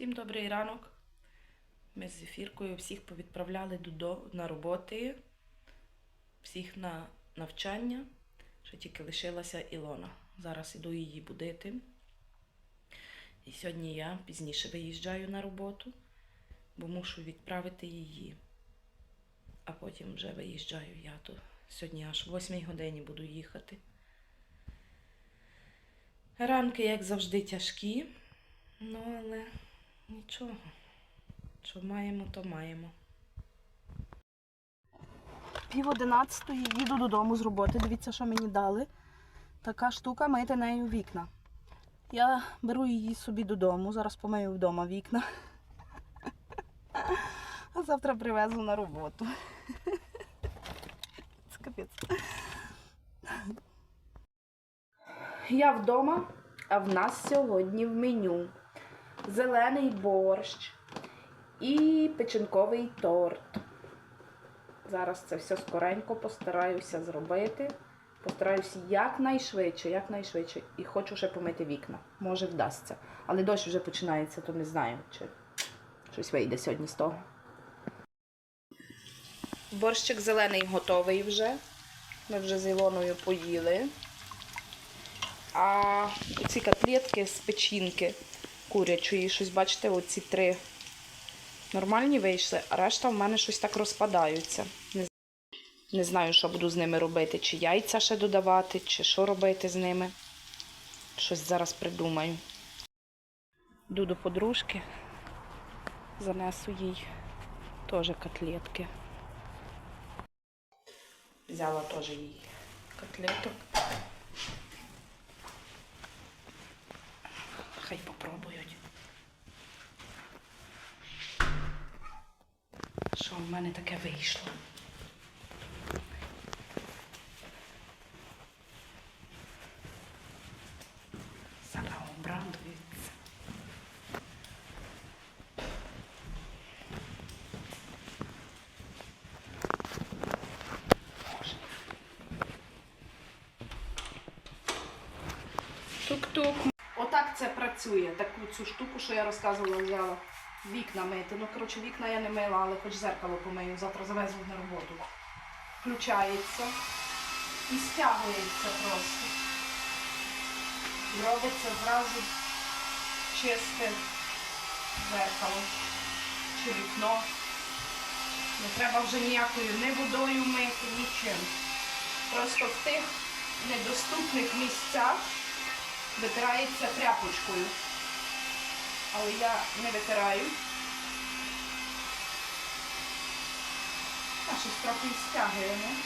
Всім добрий ранок. Ми з ефіркою всіх повідправляли на роботи, всіх на навчання. Ще тільки лишилася Ілона. Зараз іду її будити. І сьогодні я пізніше виїжджаю на роботу, бо мушу відправити її. А потім вже виїжджаю я. То сьогодні аж о 8 годині буду їхати. Ранки, як завжди, тяжкі. Ну, але нічого. Що маємо, то маємо. Пів одинадцятої їду додому з роботи. Дивіться, що мені дали. Така штука мити нею вікна. Я беру її собі додому, зараз помию вдома вікна. А завтра привезу на роботу. Це капець. Я вдома, а в нас сьогодні в меню зелений борщ і печінковий торт. Зараз це все скоренько постараюся зробити. Постараюся якнайшвидше, якнайшвидше. І хочу ще помити вікна. Може вдасться. Але дощ вже починається, то не знаю, чи щось вийде сьогодні з того. Борщик зелений готовий вже. Ми вже з Ілоною поїли. А ці котлетки з печінки курячої, щось, бачите, оці три нормальні вийшли, а решта в мене щось так розпадаються. Не, знаю, що буду з ними робити, чи яйця ще додавати, чи що робити з ними. Щось зараз придумаю. Йду до подружки, занесу їй теж котлетки. Взяла теж їй котлеток. В мене таке вийшло? Зараз обрадується. Тук-тук. Отак це працює. Таку цю штуку, що я розказувала, взяла. Вікна мити. Ну, коротше, вікна я не мила, але хоч зеркало помию. Завтра завезу на роботу. Включається і стягується просто. Робиться зразу чисте зеркало чи вікно. Не треба вже ніякою не водою мити, нічим. Просто в тих недоступних місцях витирається тряпочкою. Але я не витираю. А щось трохи стягує, ну.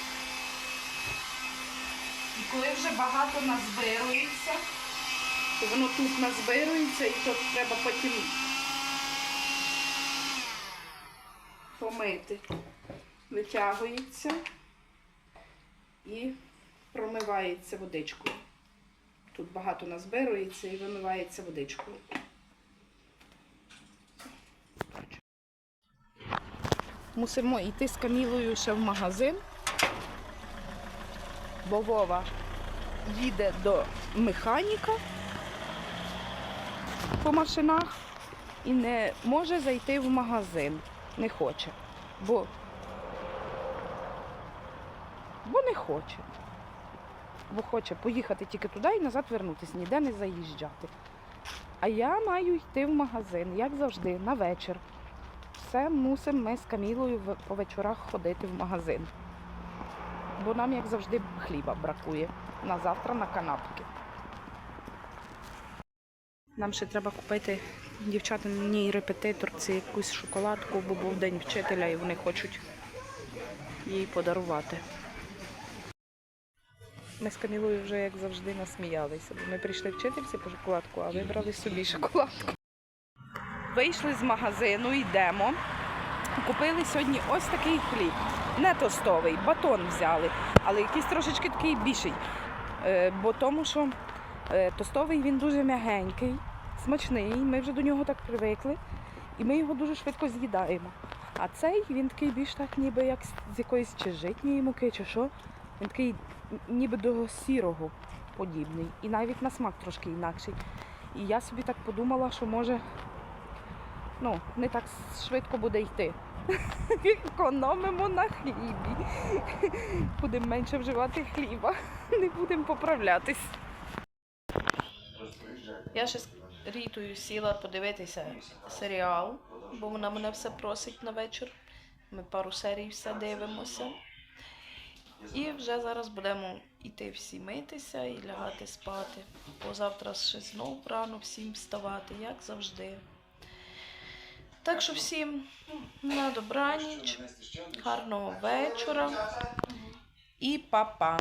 І коли вже багато назбирується, то воно тут назбирується і то треба потім помити. Витягується і промивається водичкою. Тут багато назбирується і вимивається водичкою. Мусимо йти з Камілою ще в магазин, бо Вова їде до механіка по машинах і не може зайти в магазин. Не хоче. Бо, бо не хоче. Бо хоче поїхати тільки туди і назад вернутися, ніде не заїжджати. А я маю йти в магазин, як завжди, на вечір. Все мусимо ми з Камілою по вечорах ходити в магазин. Бо нам, як завжди, хліба бракує на завтра на канапки. Нам ще треба купити дівчатиній репетиторці якусь шоколадку, бо був день вчителя і вони хочуть їй подарувати. Ми з Камілою вже, як завжди, насміялися, ми прийшли вчительці по шоколадку, а вибрали собі шоколадку. Вийшли з магазину, йдемо. Купили сьогодні ось такий хліб. Не тостовий, батон взяли, але якийсь трошечки такий більший. Е, Бо тому що е, тостовий він дуже м'ягенький, смачний. Ми вже до нього так привикли, і ми його дуже швидко з'їдаємо. А цей він такий більш так, ніби як з- якоїсь чи житньої муки, чи що. Він такий ніби до сірого подібний. І навіть на смак трошки інакший. І я собі так подумала, що може ну, не так швидко буде йти. Економимо на хлібі. Будемо менше вживати хліба, не будемо поправлятись. Я ще з Рітою сіла подивитися серіал, бо вона мене все просить на вечір. Ми пару серій все дивимося. І вже зараз будемо йти всі митися і лягати спати. Бо завтра ще знов рано всім вставати, як завжди. Так що всім на добраніч, гарного вечора і па-па.